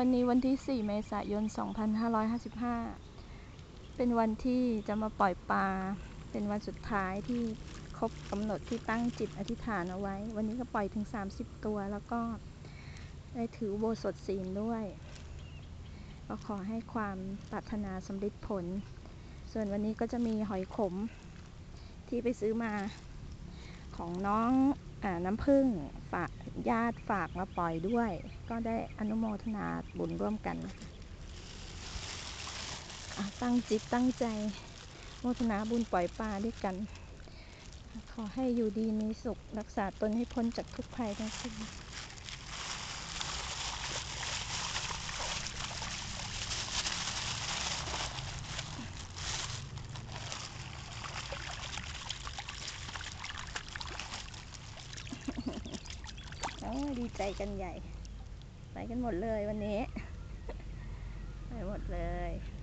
วันนี้วันที่ 4 เมษายน 2555 เป็นวันที่จะมาปล่อยปลา เป็นวันสุดท้ายที่ครบกำหนดที่ตั้งจิตอธิษฐานเอาไว้ วันนี้ก็ปล่อยถึง 30 ตัว แล้วก็ได้ถือโบสถศีลด้วย ก็ขอให้ความปรารถนาสำเร็จผล ส่วนวันนี้ก็จะมีหอยขมที่ไปซื้อมาของน้อง น้ำผึ้งฝากญาติฝากมาปล่อยด้วย ก็ได้อนุโมทนาบุญร่วมกัน ตั้งจิตตั้งใจโมทนาบุญปล่อยปลาด้วยกัน ขอให้อยู่ดีมีสุข รักษาตนให้พ้นจากทุกภัยทั้งสิ้น ยดีใจกันใหญ่ ไปกันหมดเลยวันนี้ ไปหมดเลย อะ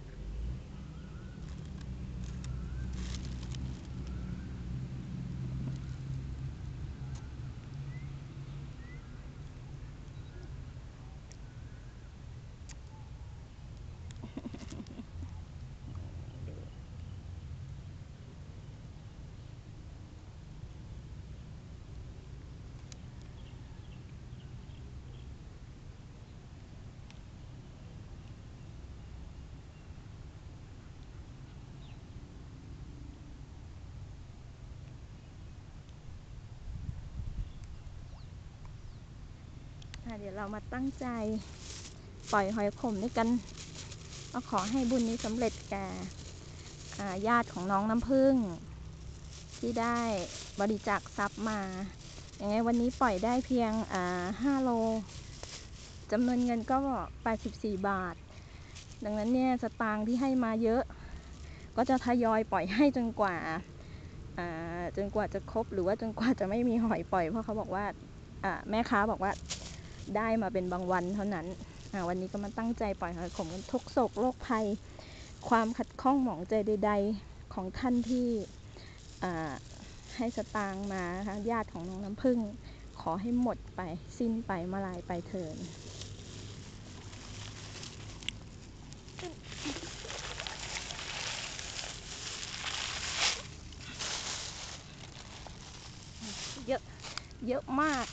เดี๋ยวเรามาตั้งใจปล่อยหอยขมด้วยกันก็ขอให้บุญนี้สำเร็จแก่ญาติของน้องน้ำพึ่ง ที่ได้บริจาคทรัพย์มาอย่างไงวันนี้ปล่อยได้เพียงห้าโลจำนวนเงินก็ 84 บาท ดังนั้นเนี่ยสตางค์ที่ให้มาเยอะ ก็จะทยอยปล่อยให้จนกว่าจนกว่าจะครบหรือว่าจนกว่าจะไม่มีหอยปล่อย เพราะเขาบอกว่าแม่ค้าบอกว่า ได้มาเป็นบางวันเท่านั้นวันนี้ก็มาตั้งใจปล่อยหอยขมกันทุกโศกโรคภัย ความขัดข้องหมองใจใด ๆของท่านที่ให้สตางค์มานะคะญาติของน้องน้ำพึ่ง ขอให้หมดไปสิ้นไปมาลายไปเถินเยอะ เยอะมาก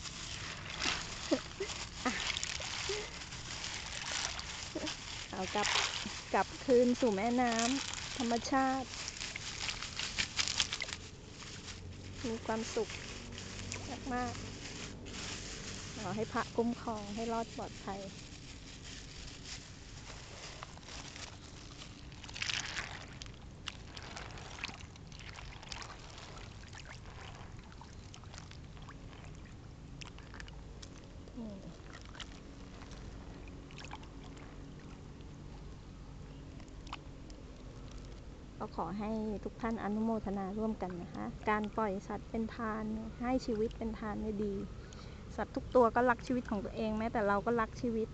กลับกลับคืนสู่แม่น้ำธรรมชาติ มีความสุขมากๆขอให้พระคุ้มครองให้รอดปลอดภัย อืม ก็ขอให้ทุกท่านอนุโมทนาร่วมกันนะคะ การปล่อยสัตว์เป็นทาน ให้ชีวิตเป็นทานได้ดี สัตว์ทุกตัวก็รักชีวิตของตัวเองแม้แต่เราก็รักชีวิต